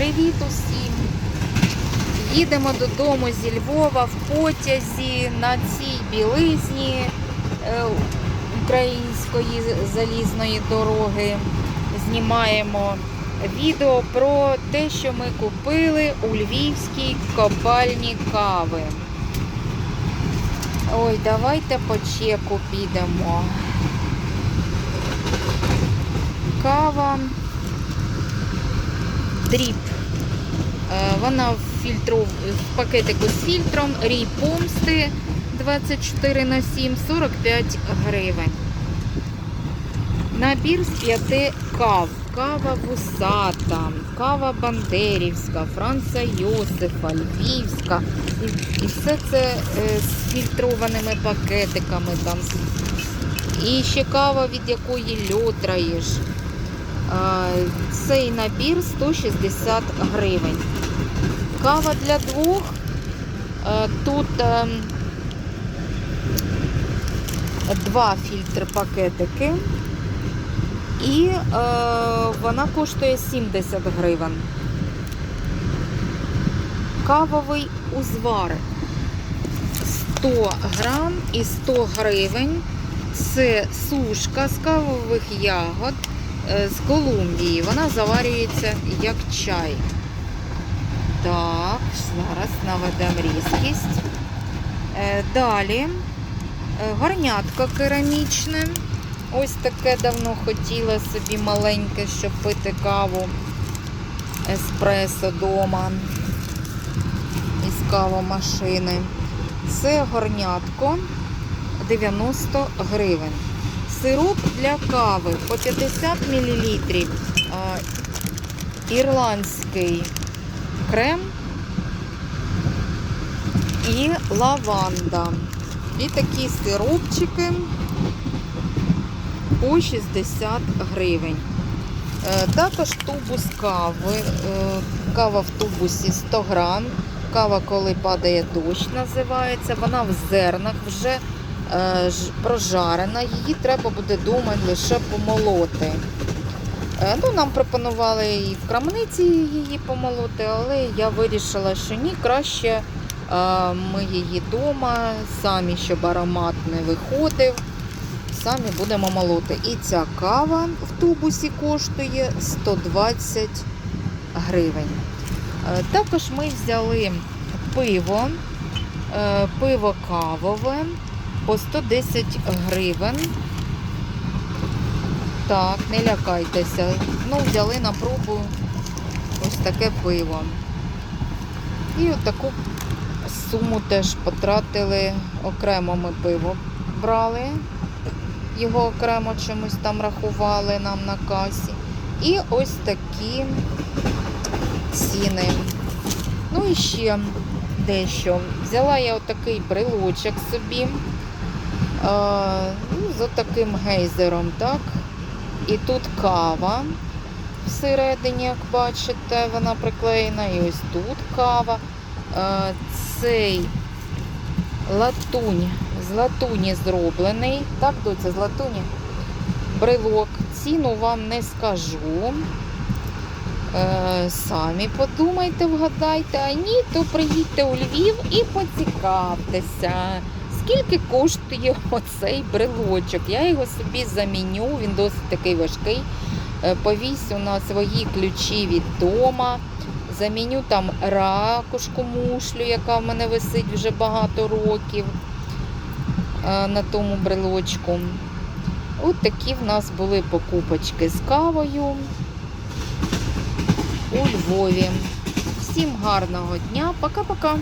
Привіт усім! Їдемо додому зі Львова в потязі на цій білизні е, української залізної дороги. Знімаємо відео про те, що ми купили у львівській копальні кави. Ой, давайте по чеку підемо. Кава дріб. Е, Вона в, фільтру, в пакетику з фільтром Рій помсти 24 на 7, 45 гривень. Набір з п'яти кав. Кава вусата, кава бандерівська, Франца Йосифа, Львівська. І, і все це е, з фільтрованими пакетиками. Там. І ще кава, від якої льотраєш. А, Цей набір 160 гривень. Кава для двох. Е, Тут е, два фільтри пакетики. І е, вона коштує 70 гривень. Кавовий узвар 100 грам і 100 гривень. Це сушка з кавових ягод е, з Колумбії. Вона заварюється як чай. Так, зараз наведемо різкість. Е, Далі е, горнятко керамічне. Ось таке давно хотіла собі маленьке, щоб пити каву еспресо дома із кавомашини. Це горнятко 90 гривень. Сироп для кави по 50 мл. Ірландський крем і лаванда. І такі сиропчики по 60 гривень. Е, Також тубус кави. Е, Кава в тубусі 100 грам. Кава, коли падає дощ, називається. Вона в зернах вже прожарена. Її треба буде дома лише помолоти. Е, Ну, нам пропонували і в крамниці її помолоти, але я вирішила, що ні, краще е, ми її вдома, самі, щоб аромат не виходив самі будемо молоти. І ця кава в тубусі коштує 120 гривень. Е, Також ми взяли пиво, е, пиво кавове по 110 гривень. Так, не лякайтеся. Ну, взяли на пробу ось таке пиво. І отаку суму теж потратили, окремо ми пиво брали його окремо чомусь там рахували нам на касі. І ось такі ціни. Ну і ще дещо. Взяла я отакий брелочок собі. Ну, з отаким гейзером, так? І тут кава всередині, як бачите, вона приклеєна. І ось тут кава. Цей латунь з латуні зроблений. Так, доця, з латуні. Брелок. Ціну вам не скажу. Е, самі подумайте, вгадайте, а ні, то приїдьте у Львів і поцікавтеся, скільки коштує оцей брелочок. Я його собі заміню, він досить такий важкий. Е, Повісю на свої ключі від дома. Заміню там ракушку мушлю, яка в мене висить вже багато років е, на тому брелочку. От такі в нас були покупочки з кавою у Львові. Всім гарного дня, пока-пока!